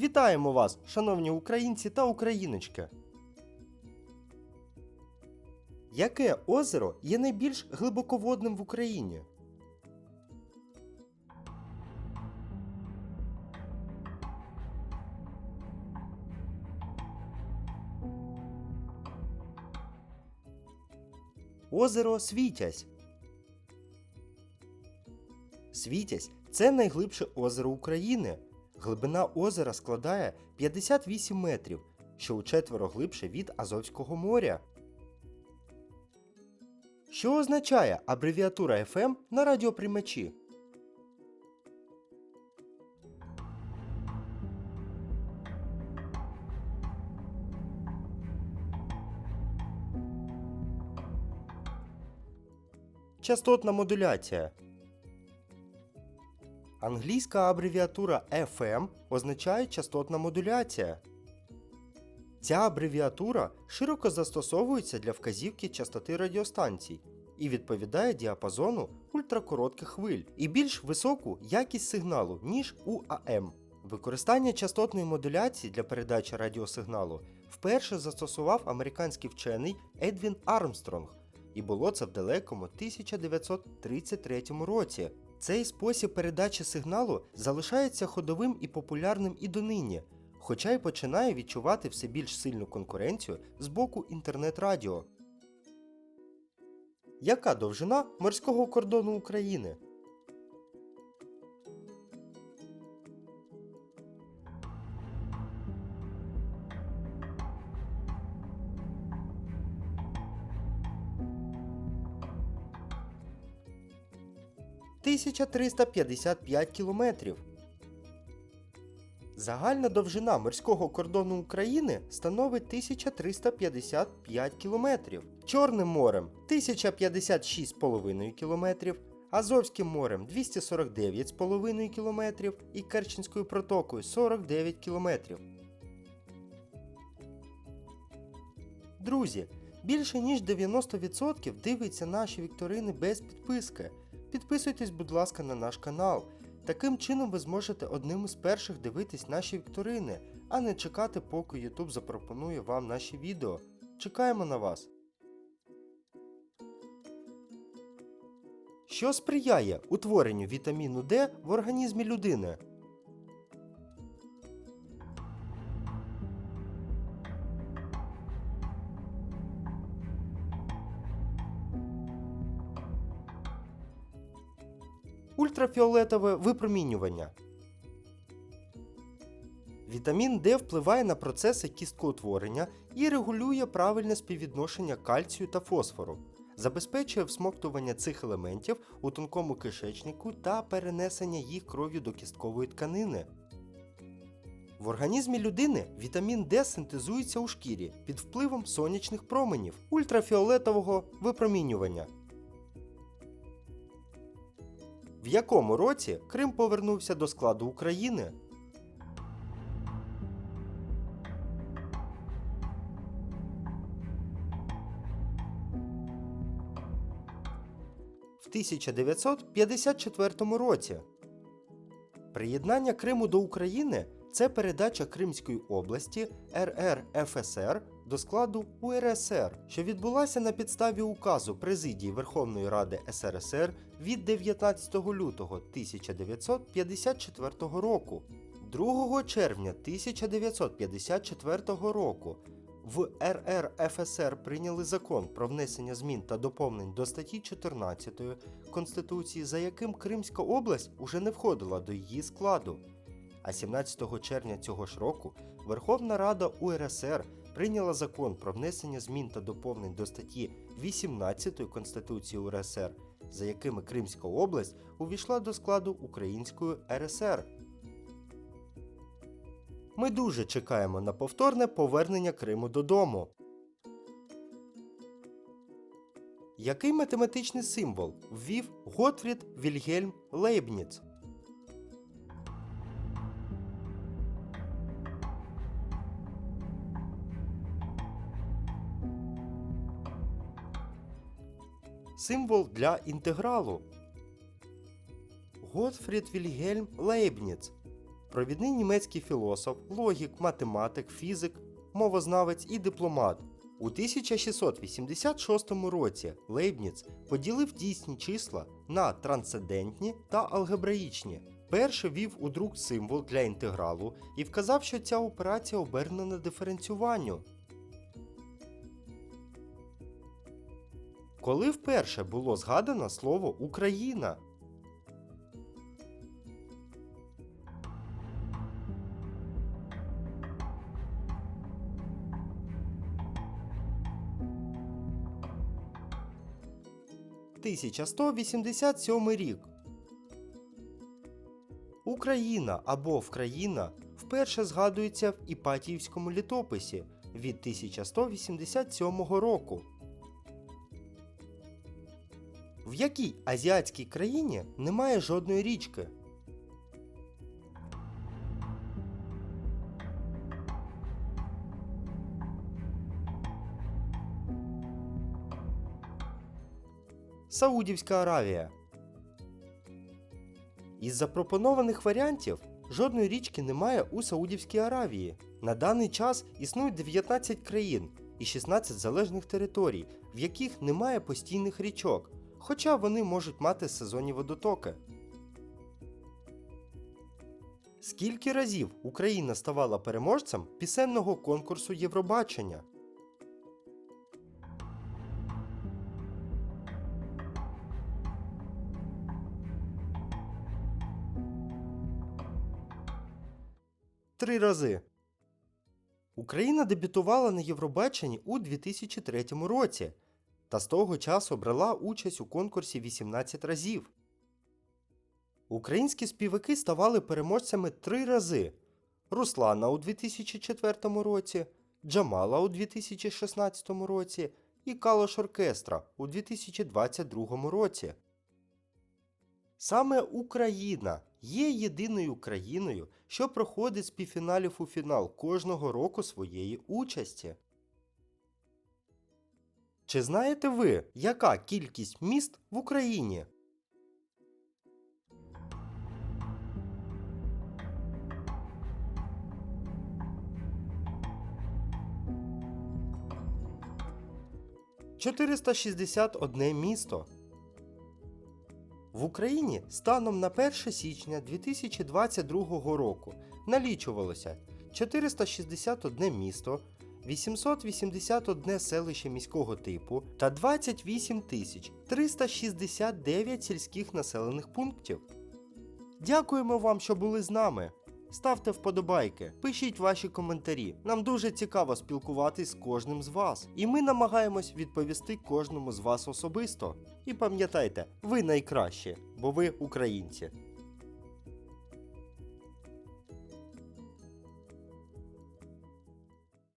Вітаємо вас, шановні українці та україночки! Яке озеро є найбільш глибоководним в Україні? Озеро Світязь. Світязь це найглибше озеро України. Глибина озера складає 58 метрів, що у четверо глибше від Азовського моря. Що означає абревіатура FM на радіоприймачі? Частотна модуляція. Англійська абревіатура FM означає частотна модуляція. Ця абревіатура широко застосовується для вказівки частоти радіостанцій і відповідає діапазону ультракоротких хвиль і більш високу якість сигналу, ніж у АМ. Використання частотної модуляції для передачі радіосигналу вперше застосував американський вчений Едвін Армстронг, і було це в далекому 1933 році. Цей спосіб передачі сигналу залишається ходовим і популярним і донині, хоча й починає відчувати все більш сильну конкуренцію з боку інтернет-радіо. Яка довжина морського кордону України? Тисяча триста п'ятдесят п'ять кілометрів. Загальна довжина морського кордону України становить 1355 кілометрів, Чорним морем 1056,5 кілометрів, Азовським морем 249,5 кілометрів і Керченською протокою 49 кілометрів. Друзі, більше ніж 90% дивиться наші вікторини без підписки. Підписуйтесь, будь ласка, на наш канал. Таким чином ви зможете одним із перших дивитись наші вікторини, а не чекати, поки YouTube запропонує вам наші відео. Чекаємо на вас. Що сприяє утворенню вітаміну D в організмі людини? Ультрафіолетове випромінювання. Вітамін D впливає на процеси кісткоутворення і регулює правильне співвідношення кальцію та фосфору, забезпечує всмоктування цих елементів у тонкому кишечнику та перенесення їх кров'ю до кісткової тканини. В організмі людини вітамін D синтезується у шкірі під впливом сонячних променів ультрафіолетового випромінювання. В якому році Крим повернувся до складу України? В 1954 році. Приєднання Криму до України це передача Кримської області РРФСР до складу УРСР, що відбулася на підставі указу Президії Верховної Ради СРСР від 19 лютого 1954 року. 2 червня 1954 року в РРФСР прийняли закон про внесення змін та доповнень до статті 14 Конституції, за яким Кримська область уже не входила до її складу. А 17 червня цього ж року Верховна Рада УРСР прийняла закон про внесення змін та доповнень до статті 18 Конституції УРСР, за якими Кримська область увійшла до складу Української РСР. Ми дуже чекаємо на повторне повернення Криму додому. Який математичний символ ввів Готфрід Вільгельм Лейбніц? Символ для інтегралу. Готфрід Вільгельм Лейбніц. провідний німецький філософ, логік, математик, фізик, мовознавець і дипломат. У 1686 році Лейбніц поділив дійсні числа на трансцендентні та алгебраїчні. Перший ввів у друк символ для інтегралу і вказав, що ця операція обернена диференціюванню. Коли вперше було згадано слово Україна? Тисяча сто вісімдесят сьомий рік. Україна або Вкраїна вперше згадується в Іпатіївському літописі від 1187 року. Якій азіатській країні немає жодної річки? Саудівська Аравія. Із запропонованих варіантів жодної річки немає у Саудівській Аравії. На даний час існують 19 країн і 16 залежних територій, в яких немає постійних річок, хоча вони можуть мати сезонні водотоки. Скільки разів Україна ставала переможцем пісенного конкурсу Євробачення? Три рази. Україна дебютувала на Євробаченні у 2003 році та з того часу брала участь у конкурсі 18 разів. Українські співаки ставали переможцями три рази: Руслана у 2004 році, Джамала у 2016 році і Калош Оркестра у 2022 році. Саме Україна є єдиною країною, що проходить з півфіналів у фінал кожного року своєї участі. Чи знаєте ви, яка кількість міст в Україні? «461 місто. В Україні станом на 1 січня 2022 року налічувалося 461 місто, 881 селище міського типу та 28 369 сільських населених пунктів. Дякуємо вам, що були з нами. Ставте вподобайки, пишіть ваші коментарі. Нам дуже цікаво спілкуватись з кожним з вас. І ми намагаємось відповісти кожному з вас особисто. І пам'ятайте, ви найкращі, бо ви українці.